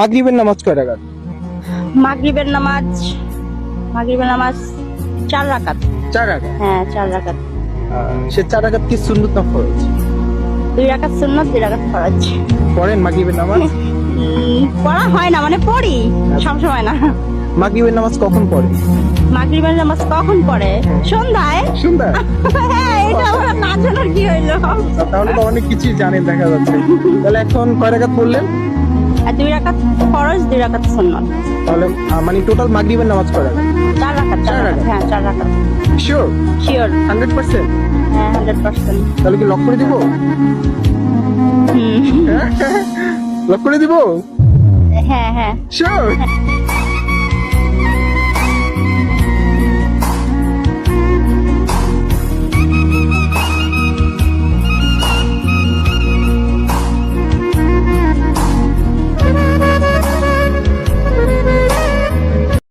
মাগরিবের নামাজ কয় রাকাত? মাগরিবের নামাজ মাগরিবের নামাজ চার রাকাত। চার রাকাত? হ্যাঁ চার রাকাত। সে চার রাকাত কি সুন্নত না ফরজ? দুই রাকাত সুন্নত দুই রাকাত ফরজ। পড়েন মাগরিবের নামাজ? পড়া হয় না মানে পড়ি সব সময় না। মাগরিবের নামাজ কখন পড়ে? মাগরিবের নামাজ কখন পড়ে? সন্ধ্যায়। সুন্দর হ্যাঁ এটা আমরা না জানার কি হইল? তাহলে তো অনেক কিছুই জানেন দেখা যাচ্ছে। তাহলে এখন কয় রাকাত পড়লেন? আর দুই রাকাত ফরজ দুই রাকাত সুন্নত। তাহলে মানে টোটাল মাগরিবের নামাজ পড়া চার রাকাত চার রাকাত রাকাত। হ্যাঁ চার রাকাত। শিওর শিওর হান্ড্রেড পার্সেন্ট হ্যাঁ হান্ড্রেড পার্সেন্ট তাহলে কি লক করে দিব? লক করে দিব? হ্যাঁ হ্যাঁ। শিওর